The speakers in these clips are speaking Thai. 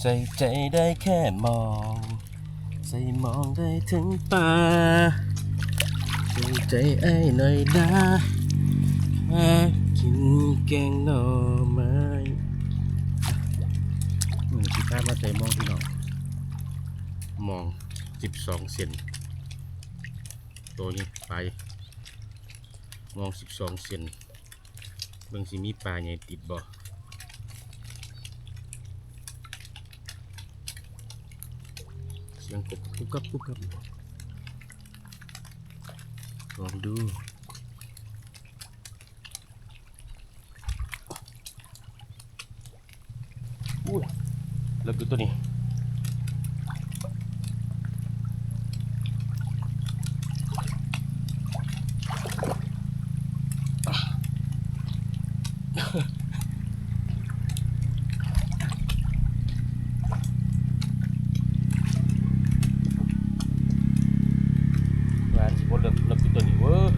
ใส่ใจได้แค่มองใส่มองได้ถึงตาใส่ใจไอ้หน่อยนะหากินแกงหน่อไม้อืมสิพามาใส่มองพี่น้องมองสิบสองเซนตัวนี้ไปมองสิบสองเซนเบิ่งสิมีปลาใหญ่ติดบ่เสี ยังกบกุบกับกุบกับลองดูอุ้ยแล้วคือตัวนี้ร้านสิบเลิกเลิกคือตัวนี้เว้ย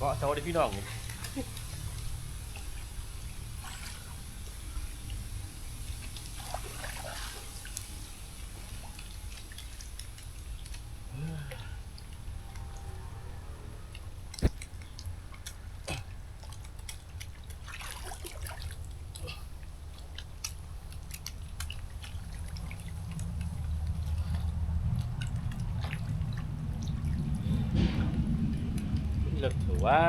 ก็สวัสดีพี่น้องเลิกถือว่า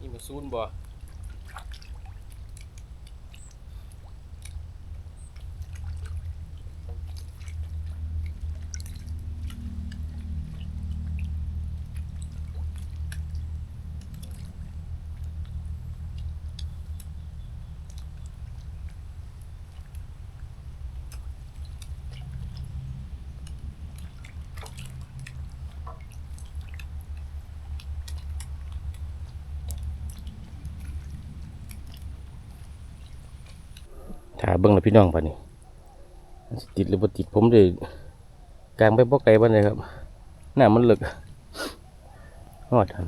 นี่มาซูนบ่ ถ้าเบิ่งแล้วพี่น้องป่ะนี่มันสิติดหรือบ่ติดผมเลยกลางไปบ่ไกลบ่เลยครับหน้ามันเลึกฮอดทัน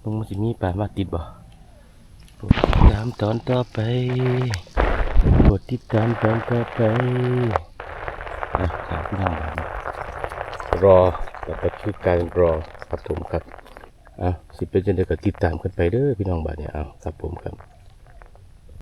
เบิ่งมันสิมีปลามาติดบ่ปรดติดตามตอนต่อไปปรดติดตามตอนต่อไปนะครับพี่น้องครับรอต่อไปคือการรอครับผมครับอะสิเป็นจังได๋ก็ติดตามกันไปเด้อพี่น้องบาดเนี่ยเอาครับผมครับ